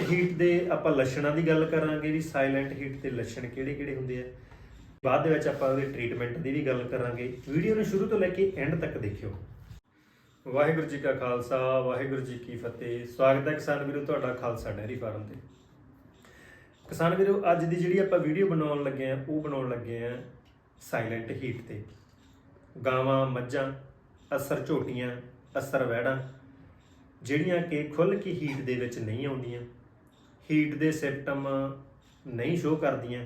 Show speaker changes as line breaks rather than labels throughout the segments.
Heat ਦੇ ਆਪਾਂ ਲੱਛਣਾਂ ਦੀ ਗੱਲ ਕਰਾਂਗੇ ਵੀ ਸਾਇਲੈਂਟ ਹੀਟ ਦੇ ਲੱਛਣ ਕਿਹੜੇ-ਕਿਹੜੇ ਹੁੰਦੇ ਆ। ਬਾਅਦ ਦੇ ਵਿੱਚ ਆਪਾਂ ਉਹਦੇ ਟ੍ਰੀਟਮੈਂਟ ਦੀ ਵੀ ਗੱਲ ਕਰਾਂਗੇ। ਵੀਡੀਓ ਨੂੰ ਸ਼ੁਰੂ ਤੋਂ ਲੈ ਕੇ ਐਂਡ ਤੱਕ ਦੇਖਿਓ। ਵਾਹਿਗੁਰੂ ਜੀ ਕਾ ਖਾਲਸਾ, ਵਾਹਿਗੁਰੂ ਜੀ ਕੀ ਫਤਿਹ। ਸਵਾਗਤ ਹੈ ਕਿਸਾਨ ਵੀਰੋ, ਤੁਹਾਡਾ ਖਾਲਸਾ ਡੈਰੀ ਫਾਰਮ ਤੇ। ਕਿਸਾਨ ਵੀਰੋ, ਅੱਜ ਦੀ ਜਿਹੜੀ ਆਪਾਂ ਵੀਡੀਓ ਬਣਾਉਣ ਲੱਗੇ ਆ, ਉਹ ਬਣਾਉਣ ਲੱਗੇ ਆ ਸਾਇਲੈਂਟ ਹੀਟ ਤੇ। ਗਾਵਾਂ, ਮੱਝਾਂ, ਅਸਰ ਝੋਟੀਆਂ, ਅਸਰ ਵਹਿੜਾਂ, ਜਿਹੜੀਆਂ ਕਿ ਖੁੱਲ ਕੇ ਹੀਟ ਦੇ ਵਿੱਚ ਨਹੀਂ ਆਉਂਦੀਆਂ। ਹੀਟ ਦੇ ਸਿਮਟਮ ਨਹੀਂ ਸ਼ੋ ਕਰਦੀਆਂ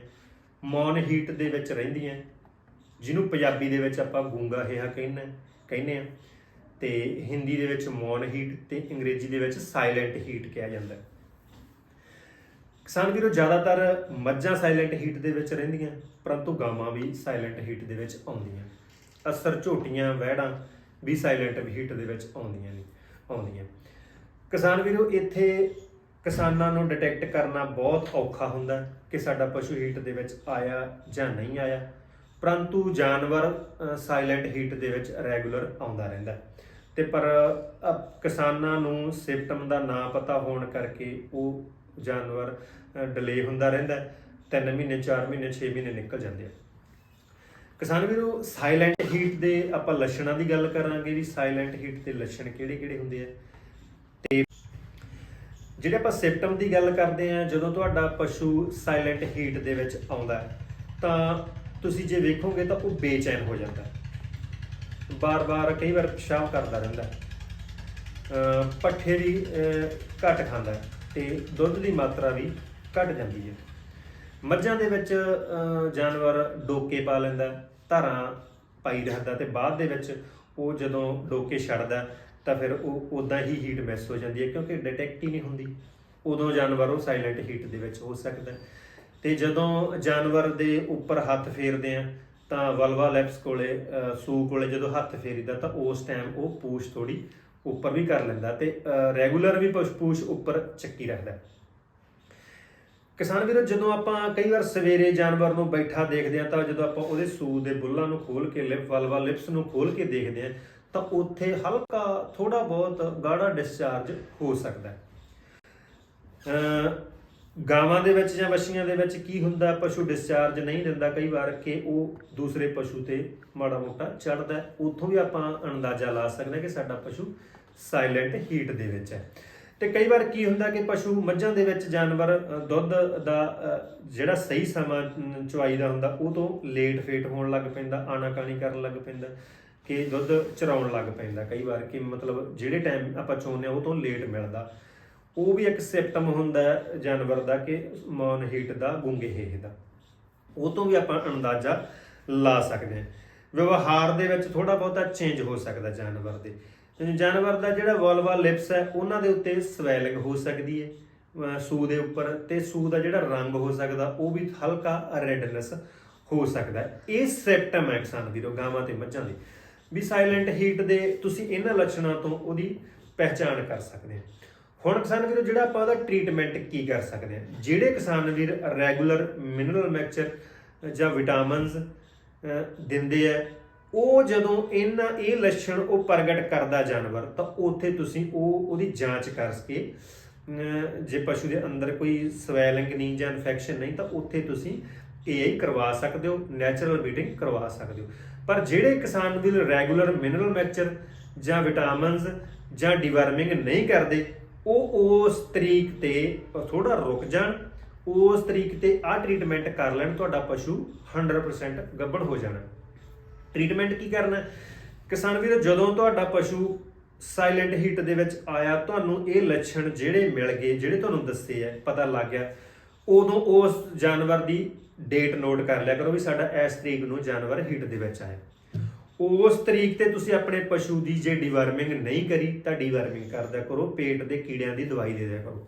ਮੌਨ ਹੀਟ ਦੇ ਵਿੱਚ ਰਹਿੰਦੀਆਂ, ਜਿਹਨੂੰ ਪੰਜਾਬੀ ਦੇ ਵਿੱਚ ਆਪਾਂ ਗੂੰਗਾ ਹਿਆ ਕਹਿੰਦੇ ਕਹਿੰਦੇ ਆ ਤੇ ਹਿੰਦੀ ਦੇ ਵਿੱਚ ਮੌਨ ਹੀਟ ਤੇ ਅੰਗਰੇਜ਼ੀ ਦੇ ਵਿੱਚ ਸਾਇਲੈਂਟ ਹੀਟ ਕਿਹਾ ਜਾਂਦਾ ਹੈ। ਕਿਸਾਨ ਵੀਰੋ, ਜ਼ਿਆਦਾਤਰ ਮੱਝਾਂ ਸਾਇਲੈਂਟ ਹੀਟ ਦੇ ਵਿੱਚ ਰਹਿੰਦੀਆਂ, ਪਰੰਤੂ ਗਾਵਾਂ ਵੀ ਸਾਇਲੈਂਟ ਹੀਟ ਦੇ ਵਿੱਚ ਆਉਂਦੀਆਂ। ਅਸਰ ਝੋਟੀਆਂ, ਵਹਿੜਾਂ ਵੀ ਸਾਇਲੈਂਟ ਹੀਟ ਦੇ ਵਿੱਚ ਆਉਂਦੀਆਂ ਨੇ, ਆਉਂਦੀਆਂ। ਕਿਸਾਨ ਵੀਰੋ, ਇੱਥੇ ਕਿਸਾਨਾਂ ਨੂੰ ਡਿਟੈਕਟ ਕਰਨਾ ਬਹੁਤ ਔਖਾ ਹੁੰਦਾ ਕਿ ਸਾਡਾ ਪਸ਼ੂ ਹੀਟ ਦੇ ਵਿੱਚ ਆਇਆ ਜਾਂ ਨਹੀਂ ਆਇਆ। ਪਰੰਤੂ ਜਾਨਵਰ ਸਾਇਲੈਂਟ ਹੀਟ ਦੇ ਵਿੱਚ ਰੈਗੂਲਰ ਆਉਂਦਾ ਰਹਿੰਦਾ ਹੈ। ਤੇ ਪਰ ਕਿਸਾਨਾਂ ਨੂੰ ਸਿਪਟਮ ਦਾ ਨਾ ਪਤਾ ਹੋਣ ਕਰਕੇ ਉਹ ਜਾਨਵਰ ਡਿਲੇ ਹੁੰਦਾ ਰਹਿੰਦਾ 3 ਮਹੀਨੇ 4 ਮਹੀਨੇ 6 ਮਹੀਨੇ ਨਿਕਲ ਜਾਂਦੇ ਆ। ਕਿਸਾਨ ਵੀਰੋ ਸਾਇਲੈਂਟ ਹੀਟ ਦੇ ਆਪਾਂ ਲੱਛਣਾਂ ਦੀ ਗੱਲ ਕਰਾਂਗੇ ਵੀ ਸਾਇਲੈਂਟ ਹੀਟ ਦੇ ਲੱਛਣ ਕਿਹੜੇ-ਕਿਹੜੇ ਹੁੰਦੇ ਆ? ਤੇ ਜਿਹੜੇ ਆਪਾਂ ਸਿਪਟਮ ਦੀ ਗੱਲ ਕਰਦੇ ਆ ਜਦੋਂ ਤੁਹਾਡਾ ਪਸ਼ੂ ਸਾਇਲੈਂਟ ਹੀਟ ਦੇ ਵਿੱਚ ਆਉਂਦਾ ਤਾਂ ਤੁਸੀਂ ਜੇ ਵੇਖੋਗੇ ਤਾਂ ਉਹ ਬੇਚੈਨ ਹੋ ਜਾਂਦਾ ਹੈ। ਬਾਰ-ਬਾਰ ਕਈ ਵਾਰ ਪਿਸ਼ਾਬ ਕਰਦਾ ਰਹਿੰਦਾ ਹੈ। ਪੱਠੇ ਵੀ ਘੱਟ ਖਾਂਦਾ ਹੈ ਤੇ ਦੁੱਧ ਦੀ ਮਾਤਰਾ ਵੀ ਘਟ ਜਾਂਦੀ ਹੈ। ਮੱਝਾਂ ਦੇ ਵਿੱਚ ਜਾਨਵਰ ਡੋਕੇ ਪਾ ਲੈਂਦਾ ਧਾਰਾਂ ਪਾਈ ਰੱਖਦਾ ਤੇ ਬਾਅਦ ਦੇ ਵਿੱਚ ਉਹ ਜਦੋਂ ਡੋਕੇ ਛੱਡਦਾ ਤਾਂ ਫਿਰ ਉਹ ਉਦਾਂ ਹੀ ਹੀਟ ਮਿਸ ਹੋ ਜਾਂਦੀ ਹੈ ਕਿਉਂਕਿ ਡਿਟੈਕਟ ਹੀ ਨਹੀਂ ਹੁੰਦੀ ਉਦੋਂ ਜਾਨਵਰ ਉਹ ਸਾਇਲੈਂਟ ਹੀਟ ਦੇ ਵਿੱਚ ਹੋ ਸਕਦਾ ਹੈ। ਤੇ ਜਦੋਂ ਜਾਨਵਰ ਦੇ ਉੱਪਰ ਹੱਥ ਫੇਰਦੇ ਆ, ਤਾਂ ਵਲਵਾ ਲੈਪਸ ਕੋਲੇ ਸੂ ਕੋਲੇ ਜਦੋਂ ਹੱਥ ਫੇਰੀਦਾ ਤਾਂ ਉਸ ਟਾਈਮ ਉਹ ਪੂਛ ਥੋੜੀ ਉੱਪਰ ਵੀ ਕਰ ਲੈਂਦਾ ਤੇ ਰੈਗੂਲਰ ਵੀ ਪੂਛ ਉੱਪਰ ਚੱਕੀ ਰੱਖਦਾ ਕਿਸਾਨ ਵੀਰੋ, ਜਦੋਂ ਆਪਾਂ ਕਈ ਵਾਰ ਸਵੇਰੇ ਜਾਨਵਰ ਨੂੰ ਬੈਠਾ ਦੇਖਦੇ ਆ ਤਾਂ ਜਦੋਂ ਆਪਾਂ ਉਹਦੇ ਸੂ ਦੇ ਬੁੱਲਾਂ ਨੂੰ ਖੋਲ ਕੇ ਲਿਪ ਵਲਵਾ ਲਿਪਸ ਨੂੰ ਖੋਲ ਕੇ ਦੇਖਦੇ ਆ ਤਾਂ ਉੱਥੇ ਹਲਕਾ ਥੋੜਾ ਬਹੁਤ ਗਾੜਾ ਡਿਸਚਾਰਜ ਹੋ ਸਕਦਾ ਹੈ। ਅਹ ਗਾਵਾਂ ਦੇ ਵਿੱਚ ਜਾਂ ਵਛੀਆਂ ਦੇ ਵਿੱਚ ਕੀ ਹੁੰਦਾ? ਪਸ਼ੂ ਡਿਸਚਾਰਜ ਨਹੀਂ ਦਿੰਦਾ। ਕਈ ਵਾਰ ਕਿ ਉਹ ਦੂਸਰੇ ਪਸ਼ੂ ਤੇ ਮਾੜਾ ਮੋਟਾ ਚੜਦਾ ਉੱਥੋਂ ਵੀ ਆਪਾਂ ਅੰਦਾਜ਼ਾ ਲਾ ਸਕਦੇ ਹਾਂ ਕਿ ਸਾਡਾ ਪਸ਼ੂ ਸਾਇਲੈਂਟ ਹੀਟ ਦੇ ਵਿੱਚ ਹੈ। ਤੇ ਕਈ ਵਾਰ ਕੀ ਹੁੰਦਾ ਕਿ ਪਸ਼ੂ ਮੱਝਾਂ ਦੇ ਵਿੱਚ ਜਾਨਵਰ ਦੁੱਧ ਦਾ ਜਿਹੜਾ ਸਹੀ ਸਮਾਂ ਚੁਆਈ ਦਾ ਹੁੰਦਾ, ਉਹ ਤੋਂ ਲੇਟ ਫੇਟ ਹੋਣ ਲੱਗ ਪੈਂਦਾ, ਆਨਾਕਾਨੀ ਕਰਨ ਲੱਗ ਪੈਂਦਾ। ਕਿ ਦੁੱਧ ਚਰਾਉਣ ਲੱਗ ਪੈਂਦਾ। ਕਈ ਵਾਰ ਕਿ ਮਤਲਬ ਜਿਹੜੇ ਟਾਈਮ ਆਪਾਂ ਚਾਹੁੰਦੇ ਆ ਉਹ ਤੋਂ ਲੇਟ ਮਿਲਦਾ। ਉਹ ਵੀ ਇੱਕ ਸਿੰਪਟਮ ਹੁੰਦਾ ਜਾਨਵਰ ਦਾ ਕਿ ਮੌਨ ਹੀਟ ਦਾ, ਗੁੰਗੇ ਹੇਹ ਦਾ। ਉਹ ਤੋਂ ਵੀ ਆਪਾਂ ਅੰਦਾਜ਼ਾ ਲਾ ਸਕਦੇ ਹਾਂ। ਵਿਵਹਾਰ ਦੇ ਵਿੱਚ ਥੋੜਾ ਬਹੁਤਾ ਚੇਂਜ ਹੋ ਸਕਦਾ ਜਾਨਵਰ ਦੇ। ਜਾਨਵਰ ਦਾ ਜਿਹੜਾ ਵਲਵਾ ਲਿਪਸ ਹੈ, ਉਹਨਾਂ ਦੇ ਉੱਤੇ ਸਵੈਲਿੰਗ ਹੋ ਸਕਦੀ ਹੈ ਸੂ ਦੇ ਉੱਪਰ ਤੇ ਸੂ ਦਾ ਜਿਹੜਾ ਰੰਗ ਹੋ ਸਕਦਾ, ਉਹ ਵੀ ਹਲਕਾ ਰੈਡਨੈਸ ਹੋ ਸਕਦਾ ਇਹ ਸਿਪਟਮ ਹੈ ਕਿਸਾਨ ਦੀ ਗਾਵਾਂ ਤੇ ਮੱਝਾਂ ਦੇ। ਵੀ ਸਾਇਲੈਂਟ ਹੀਟ ਦੇ ਤੁਸੀਂ ਇਹਨਾਂ ਲੱਛਣਾਂ ਤੋਂ ਉਹਦੀ ਪਹਿਚਾਣ ਕਰ ਸਕਦੇ ਹੋ। ਹੁਣ ਕਿਸਾਨ ਵੀਰੋ ਜਿਹੜਾ ਆਪਾਂ ਉਹਦਾ ਟ੍ਰੀਟਮੈਂਟ ਕੀ ਕਰ ਸਕਦੇ ਹਾਂ? ਜਿਹੜੇ ਕਿਸਾਨ ਵੀਰ ਰੈਗੂਲਰ ਮਿਨਰਲ ਮੈਕਚਰ ਜਾਂ ਵਿਟਾਮਿਨਸ ਦਿੰਦੇ ਆ ਉਹ ਜਦੋਂ ਇਹਨਾਂ ਇਹ ਲੱਛਣ ਉਹ ਪ੍ਰਗਟ ਕਰਦਾ ਜਾਨਵਰ ਤਾਂ ਉੱਥੇ ਤੁਸੀਂ ਉਹ ਉਹਦੀ ਜਾਂਚ ਕਰਕੇ ਅਹ, ਜੇ ਪਸ਼ੂ ਦੇ ਅੰਦਰ ਕੋਈ ਸਵੈਲਿੰਗ ਨਹੀਂ ਜਾਂ ਇਨਫੈਕਸ਼ਨ ਨਹੀਂ ਤਾਂ ਉੱਥੇ ਤੁਸੀਂ ਏਆਈ ਕਰਵਾ ਸਕਦੇ ਹੋ ਨੈਚੁਰਲ ਬੀਟਿੰਗ ਕਰਵਾ ਸਕਦੇ ਹੋ। ਪਰ ਜਿਹੜੇ ਕਿਸਾਨ ਵੀਰ ਰੈਗੂਲਰ ਮਿਨਰਲ ਮੈਕਚਰ ਜਾਂ ਵਿਟਾਮਿਨਸ ਜਾਂ ਡਿਵਰਮਿੰਗ ਨਹੀਂ ਕਰਦੇ, ਉਹ ਉਸ ਤਰੀਕ ਤੇ ਥੋੜਾ ਰੁਕ ਜਾਣ, ਉਸ ਤਰੀਕ ਤੇ ਆਹ ਟ੍ਰੀਟਮੈਂਟ ਕਰ ਲੈਣ, ਤੁਹਾਡਾ ਪਸ਼ੂ 100% ਗੱਭਣ ਹੋ ਜਾਣਾ। ਟ੍ਰੀਟਮੈਂਟ ਕੀ ਕਰਨਾ? ਕਿਸਾਨ ਵੀਰ, ਜਦੋਂ ਤੁਹਾਡਾ ਪਸ਼ੂ ਸਾਇਲੈਂਟ ਹੀਟ ਦੇ ਵਿੱਚ ਆਇਆ, ਤੁਹਾਨੂੰ ਇਹ ਲੱਛਣ ਜਿਹੜੇ ਮਿਲ ਗਏ, ਜਿਹੜੇ ਤੁਹਾਨੂੰ ਦੱਸੇ ਆ, ਪਤਾ ਲੱਗ ਗਿਆ, ਉਦੋਂ ਉਸ ਜਾਨਵਰ ਦੀ ਡੇਟ ਨੋਟ ਕਰ ਲਿਆ ਕਰੋ ਵੀ ਸਾਡਾ ਇਸ ਤਰੀਕ ਨੂੰ ਜਾਨਵਰ ਹੀਟ ਦੇ ਵਿੱਚ ਆਇਆ। ਉਸ ਤਰੀਕ ਤੇ ਤੁਸੀਂ ਆਪਣੇ ਪਸ਼ੂ ਦੀ ਜੇ ਡਿਵਰਮਿੰਗ ਨਹੀਂ ਕਰੀ ਤਾਂ ਡੀਵਰਮਿੰਗ ਕਰਦਿਆ ਕਰੋ, ਪੇਟ ਦੇ ਕੀੜਿਆਂ ਦੀ ਦਵਾਈ ਦੇ ਦਿਆ ਕਰੋ।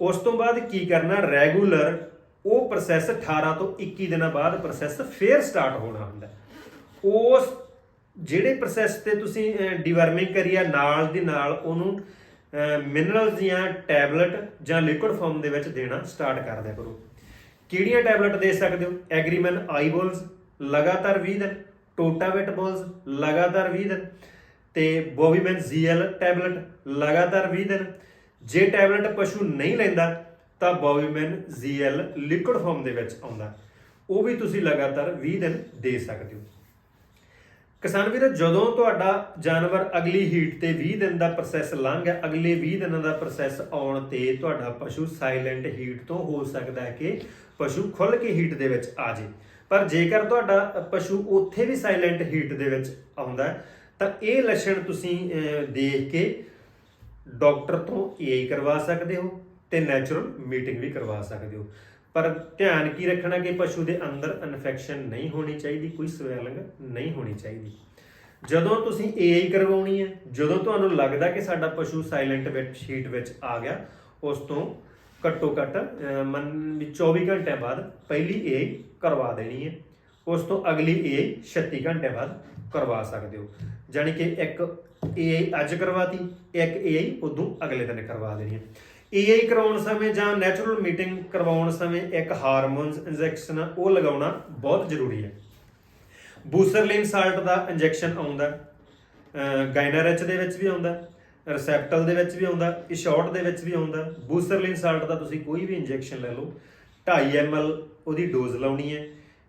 ਉਸ ਤੋਂ ਬਾਅਦ ਕੀ ਕਰਨਾ ਰੈਗੂਲਰ ਉਹ ਪ੍ਰੋਸੈਸ 18 ਤੋਂ 21 ਦਿਨਾਂ ਬਾਅਦ ਪ੍ਰੋਸੈਸ ਫੇਰ ਸਟਾਰਟ ਹੋਣਾ ਹੁੰਦਾ। ਉਸ ਜਿਹੜੇ ਪ੍ਰੋਸੈਸ ਤੇ ਤੁਸੀਂ ਡਿਵਰਮਿੰਗ ਕਰੀ ਆ, ਨਾਲ ਦੀ ਨਾਲ ਉਹਨੂੰ ਮਿਨਰਲਸ ਦੀਆਂ ਟੈਬਲੇਟ ਜਾਂ ਲਿਕੁਇਡ ਫਾਰਮ ਦੇ ਵਿੱਚ ਦੇਣਾ ਸਟਾਰਟ ਕਰ ਦਿਆ ਕਰੋ। ਕਿਹੜੀਆਂ ਟੈਬਲੇਟ ਦੇ ਸਕਦੇ ਹੋ? ਐਗਰੀਮਨ ਆਈਬੋਲਸ, ਲਗਾਤਾਰ 20 ਦਿਨ ਟੋਟਾਵੇਟ ਬੋਲਸ, ਲਗਾਤਾਰ 20 ਦਿਨ ਤੇ ਬੋਵੀਮੈਨ ਜ਼ੀਐਲ ਟੈਬਲੇਟ, ਲਗਾਤਾਰ 20 ਦਿਨ ਜੇ ਟੈਬਲੇਟ ਪਸ਼ੂ ਨਹੀਂ ਲੈਂਦਾ, ਤਾਂ ਬੋਵੀਮੈਨ ਜ਼ੀਐਲ ਲਿਕੁਇਡ ਫਾਰਮ ਦੇ ਵਿੱਚ ਆਉਂਦਾ। ਉਹ ਵੀ ਤੁਸੀਂ ਲਗਾਤਾਰ 20 ਦਿਨ ਦੇ ਸਕਦੇ ਹੋ। ਕਿਸਾਨ ਵੀਰੋ, ਜਦੋਂ ਤੁਹਾਡਾ ਜਾਨਵਰ ਅਗਲੀ ਹੀਟ ਤੇ 20 ਦਿਨ ਦਾ ਪ੍ਰੋਸੈਸ ਲੰਘ ਹੈ ਅਗਲੇ 20 ਦਿਨਾਂ ਦਾ ਪ੍ਰੋਸੈਸ ਆਉਣ ਤੇ ਤੁਹਾਡਾ ਪਸ਼ੂ ਸਾਇਲੈਂਟ ਹੀਟ ਤੋਂ ਹੋ ਸਕਦਾ ਹੈ ਕਿ ਪਸ਼ੂ ਖੁੱਲ ਕੇ ਹੀਟ ਦੇ ਵਿੱਚ ਆ ਜੇ। ਪਰ ਜੇਕਰ ਤੁਹਾਡਾ ਪਸ਼ੂ ਉੱਥੇ ਵੀ ਸਾਇਲੈਂਟ ਹੀਟ ਦੇ ਵਿੱਚ ਆਉਂਦਾ ਤਾਂ ਇਹ ਲੱਛਣ ਤੁਸੀਂ ਦੇਖ ਕੇ ਡਾਕਟਰ ਤੋਂ ਏਆਈ ਕਰਵਾ ਸਕਦੇ ਹੋ ਤੇ ਨੈਚੁਰਲ ਮੀਟਿੰਗ ਵੀ ਕਰਵਾ ਸਕਦੇ ਹੋ। ਪਰ ਧਿਆਨ ਕੀ ਰੱਖਣਾ ਕਿ ਪਸ਼ੂ ਦੇ ਅੰਦਰ ਇਨਫੈਕਸ਼ਨ ਨਹੀਂ ਹੋਣੀ ਚਾਹੀਦੀ ਕੋਈ ਸਵੈਲਿੰਗ ਨਹੀਂ ਹੋਣੀ ਚਾਹੀਦੀ। ਜਦੋਂ ਤੁਸੀਂ ਏਆਈ ਕਰਵਾਉਣੀ ਹੈ ਜਦੋਂ ਤੁਹਾਨੂੰ ਲੱਗਦਾ ਕਿ ਸਾਡਾ ਪਸ਼ੂ ਸਾਇਲੈਂਟ ਵਿੱਚ ਸ਼ੀਟ ਵਿੱਚ ਆ ਗਿਆ ਉਸ ਤੋਂ ਘੱਟੋ ਘੱਟ ਅਹ, ਮੰਨ ਵੀ 24 ਘੰਟਿਆਂ ਬਾਅਦ ਪਹਿਲੀ ਏਆਈ ਕਰਵਾ ਦੇਣੀ ਹੈ। ਉਸ ਤੋਂ ਅਗਲੀ ਏਆਈ 36 ਘੰਟਿਆਂ ਬਾਅਦ ਕਰਵਾ ਸਕਦੇ ਹੋ। ਜਾਣੀ ਕਿ ਇੱਕ ਏਆਈ ਅੱਜ ਕਰਵਾਤੀ ਇੱਕ ਏਆਈ ਉਦੋਂ ਅਗਲੇ ਦਿਨ ਕਰਵਾ ਦੇਣੀ ਹੈ। ਏਆਈ ਕਰਾਉਣ ਸਮੇਂ ਜਾਂ ਨੈਚੁਰਲ ਮੀਟਿੰਗ ਕਰਵਾਉਣ ਸਮੇਂ ਇੱਕ ਹਾਰਮੋਨਸ ਇੰਜੈਕਸ਼ਨ ਉਹ ਲਗਾਉਣਾ ਬਹੁਤ ਜ਼ਰੂਰੀ ਹੈ। ਬੂਸਰਲਿਨ ਸਾਲਟ ਦਾ ਇੰਜੈਕਸ਼ਨ ਆਉਂਦਾ ਗਾਇਨਰਚ ਦੇ ਵਿੱਚ ਵੀ ਆਉਂਦਾ ਰਿਸੈਪਟਲ ਦੇ ਵਿੱਚ ਵੀ ਆਉਂਦਾ ਇਸ਼ਾਰਟ ਦੇ ਵਿੱਚ ਵੀ ਆਉਂਦਾ ਬੂਸਰਲਿਨ ਸਾਲਟ ਦਾ ਤੁਸੀਂ ਕੋਈ ਵੀ ਇੰਜੈਕਸ਼ਨ ਲੈ ਲਓ 2.5 ml ਉਹਦੀ ਡੋਜ਼ ਲਾਉਣੀ ਹੈ।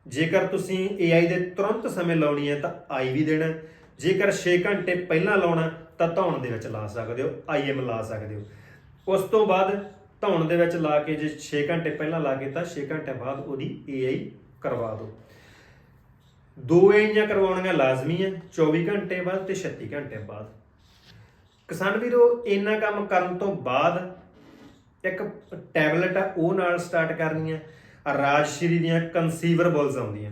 ਜੇਕਰ ਤੁਸੀਂ AI ਦੇ ਤੁਰੰਤ ਸਮੇਂ ਲਾਉਣੀ ਹੈ ਤਾਂ IV ਦੇਣਾ ਜੇਕਰ 6 ਘੰਟੇ ਪਹਿਲਾਂ ਲਾਉਣਾ ਤਾਂ ਧੌਣ ਦੇ ਵਿੱਚ ਲਾ ਸਕਦੇ ਹੋ IM ਲਾ ਸਕਦੇ ਹੋ। ਉਸ ਤੋਂ ਬਾਅਦ ਧੌਣ ਦੇ ਵਿੱਚ ਲਾ ਕੇ ਜੇ 6 ਘੰਟੇ ਪਹਿਲਾਂ ਲਾ ਕੇ ਤਾਂ 6 ਘੰਟੇ ਬਾਅਦ ਉਹਦੀ AI ਕਰਵਾ ਦਿਓ। ਦੋ ਏਆਂ ਕਰਵਾਉਣੀਆਂ ਲਾਜ਼ਮੀ ਹੈ 24 ਘੰਟੇ ਬਾਅਦ ਤੇ 36 ਘੰਟੇ ਬਾਅਦ। ਕਿਸਾਨ ਵੀਰੋ, ਇੰਨਾ ਕੰਮ ਕਰਨ ਤੋਂ ਬਾਅਦ ਇੱਕ ਟੈਬਲੇਟ ਆ, ਉਹ ਨਾਲ ਸਟਾਰਟ ਕਰਨੀ ਹੈ ਆਹ ਰਾਜਸ਼੍ਰੀ ਦੀਆਂ ਕਨਸੀਵਰ ਬੋਲਸ ਆਉਂਦੀਆਂ।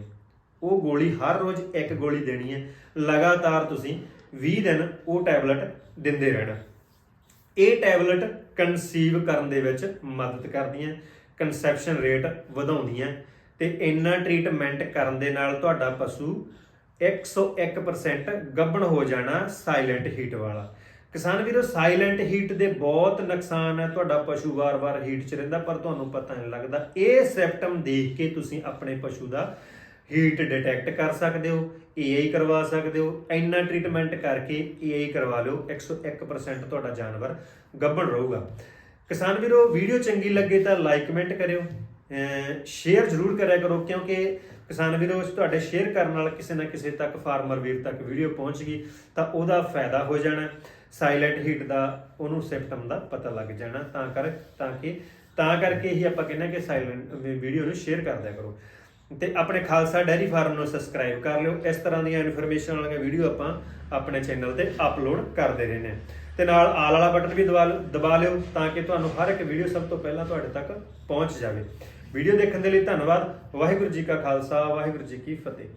ਉਹ ਗੋਲੀ ਹਰ ਰੋਜ਼ ਇੱਕ ਗੋਲੀ ਦੇਣੀ ਹੈ ਲਗਾਤਾਰ ਤੁਸੀਂ 20 ਦਿਨ ਉਹ ਟੈਬਲੇਟ ਦਿੰਦੇ ਰਹਿਣਾ। ਇਹ ਟੈਬਲੇਟ ਕਨਸੀਵ ਕਰਨ ਦੇ ਵਿੱਚ ਮਦਦ ਕਰਦੀਆਂ ਕਨਸੈਪਸ਼ਨ ਰੇਟ ਵਧਾਉਂਦੀਆਂ ਤੇ ਇੰਨਾ ਟ੍ਰੀਟਮੈਂਟ ਕਰਨ ਦੇ ਨਾਲ ਤੁਹਾਡਾ ਪਸ਼ੂ 101% ਗੱਭਣ ਹੋ ਜਾਣਾ ਸਾਇਲੈਂਟ ਹੀਟ ਵਾਲਾ। ਕਿਸਾਨ ਵੀਰੋ ਸਾਇਲੈਂਟ ਹੀਟ ਦੇ ਬਹੁਤ ਨੁਕਸਾਨ ਹੈ ਤੁਹਾਡਾ ਪਸ਼ੂ ਵਾਰ-ਵਾਰ ਹੀਟ 'ਚ ਰਹਿੰਦਾ, ਪਰ ਤੁਹਾਨੂੰ ਪਤਾ ਨਹੀਂ ਲੱਗਦਾ। ਇਹ ਸਿਪਟਮ ਦੇਖ ਕੇ ਤੁਸੀਂ ਆਪਣੇ ਪਸ਼ੂ ਦਾ ਹੀਟ ਡਿਟੈਕਟ ਕਰ ਸਕਦੇ ਹੋ ਏਆਈ ਕਰਵਾ ਸਕਦੇ ਹੋ, ਇੰਨਾ ਟ੍ਰੀਟਮੈਂਟ ਕਰਕੇ ਏਆਈ ਕਰਵਾ ਲਿਓ 101% ਤੁਹਾਡਾ ਜਾਨਵਰ ਗੱਭਣ ਰਹੂਗਾ। ਕਿਸਾਨ ਵੀਰੋ, ਵੀਡੀਓ ਚੰਗੀ ਲੱਗੇ ਤਾਂ ਲਾਈਕ ਕਮੈਂਟ ਕਰਿਓ ਸ਼ੇਅਰ ਜ਼ਰੂਰ ਕਰਿਆ ਕਰੋ, ਕਿਉਂਕਿ ਕਿਸਾਨ ਵੀਰੋ ਤੁਹਾਡੇ ਸ਼ੇਅਰ ਕਰਨ ਨਾਲ ਕਿਸੇ ਨਾ ਕਿਸੇ ਤੱਕ ਫਾਰਮਰ ਵੀਰ ਤੱਕ ਵੀਡੀਓ ਪਹੁੰਚ ਗਈ, ਤਾਂ ਉਹਦਾ ਫਾਇਦਾ ਹੋ ਜਾਣਾ ਸਾਇਲੈਂਟ ਹੀਟ ਦਾ ਉਹਨੂੰ ਸਿਪਟਮ ਦਾ ਪਤਾ ਲੱਗ ਜਾਣਾ, ਤਾਂ ਕਰ, ਤਾਂ ਕਿ, ਤਾਂ ਕਰਕੇ ਹੀ ਆਪਾਂ ਕਹਿੰਦੇ ਹਾਂ ਕਿ ਸਾਇਲੈਂਟ ਵੀਡੀਓ ਨੂੰ ਸ਼ੇਅਰ ਕਰਦਿਆ ਕਰੋ। ਤੇ ਆਪਣੇ ਖਾਲਸਾ ਡੈਰੀ ਫਾਰਮ ਨੂੰ ਸਬਸਕ੍ਰਾਈਬ ਕਰ ਲਿਓ। ਇਸ ਤਰ੍ਹਾਂ ਦੀਆਂ ਇਨਫੋਰਮੇਸ਼ਨ ਵਾਲੀਆਂ ਵੀਡੀਓ ਆਪਾਂ ਆਪਣੇ ਚੈਨਲ ਤੇ ਅਪਲੋਡ ਕਰਦੇ ਰਹਿੰਦੇ ਹਾਂ। ਤੇ ਨਾਲ ਆਲ ਵਾਲਾ ਬਟਨ ਵੀ ਦਬਾ ਦਬਾ ਲਿਓ ਤਾਂ ਕਿ ਤੁਹਾਨੂੰ ਹਰ ਇੱਕ ਵੀਡੀਓ ਸਭ ਤੋਂ ਪਹਿਲਾਂ ਤੁਹਾਡੇ ਤੱਕ ਪਹੁੰਚ ਜਾਵੇ। ਵੀਡੀਓ ਦੇਖਣ ਦੇ ਲਈ ਧੰਨਵਾਦ। ਵਾਹਿਗੁਰੂ ਜੀ ਕਾ ਖਾਲਸਾ, ਵਾਹਿਗੁਰੂ ਜੀ ਕੀ ਫਤਿਹ।